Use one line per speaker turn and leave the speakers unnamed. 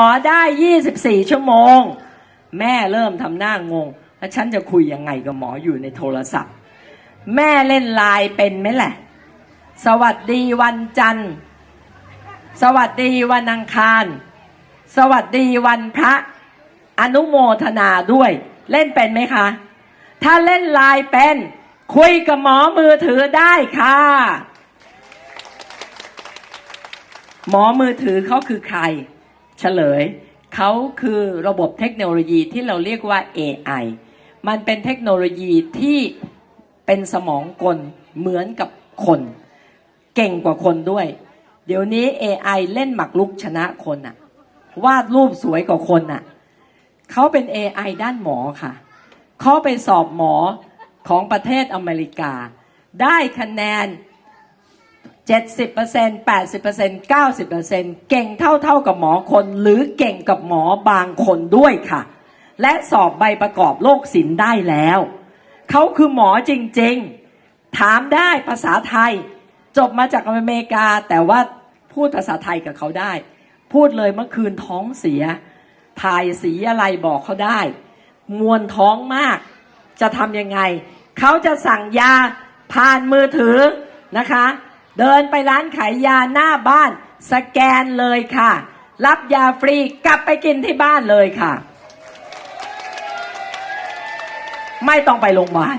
หมอได้ 24 ชั่วโมง แม่เริ่มทำหน้างง แล้วฉันจะคุยยังไงกับหมออยู่ในโทรศัพท์ แม่เล่นไลน์เป็นไหมแหละ สวัสดีวันจันทร์ สวัสดีวันอังคาร สวัสดีวันพระ อนุโมทนาด้วย เล่นเป็นไหมคะ ถ้าเล่นไลน์เป็น คุยกับหมอมือถือได้ค่ะ หมอมือถือเขาคือใคร เฉลย เขาคือระบบเทคโนโลยีที่เราเรียกว่า AI มันเป็นเทคโนโลยีที่เป็นสมองกลเหมือนกับคน เก่งกว่าคนด้วย เดี๋ยวนี้ AI เล่นหมักลุกชนะคนอะวาดรูปสวยกว่าคนอะเขาเป็น AI ด้านหมอค่ะ เขาไปสอบหมอของประเทศอเมริกา ได้คะแนน 70% 80% 90%เก่งเท่าเท่าๆกับหมอคน หรือเก่งกับหมอบางคนด้วยค่ะ และสอบใบประกอบโรคศิลป์ได้แล้ว เขาคือหมอจริงๆ ถามได้ภาษาไทย จบมาจากอเมริกา แต่ว่าพูดภาษาไทยกับเขาได้ พูดเลยเมื่อคืนท้องเสีย ถ่ายสีอะไรบอกเขาได้ มวนท้องมาก จะทำยังไง เขาจะสั่งยาผ่านมือถือนะคะ เดินไปร้านขายยาหน้าบ้าน สแกนเลยค่ะ รับยาฟรีกลับไปกินที่บ้านเลยค่ะ ไม่ต้องไปโรงพยาบาล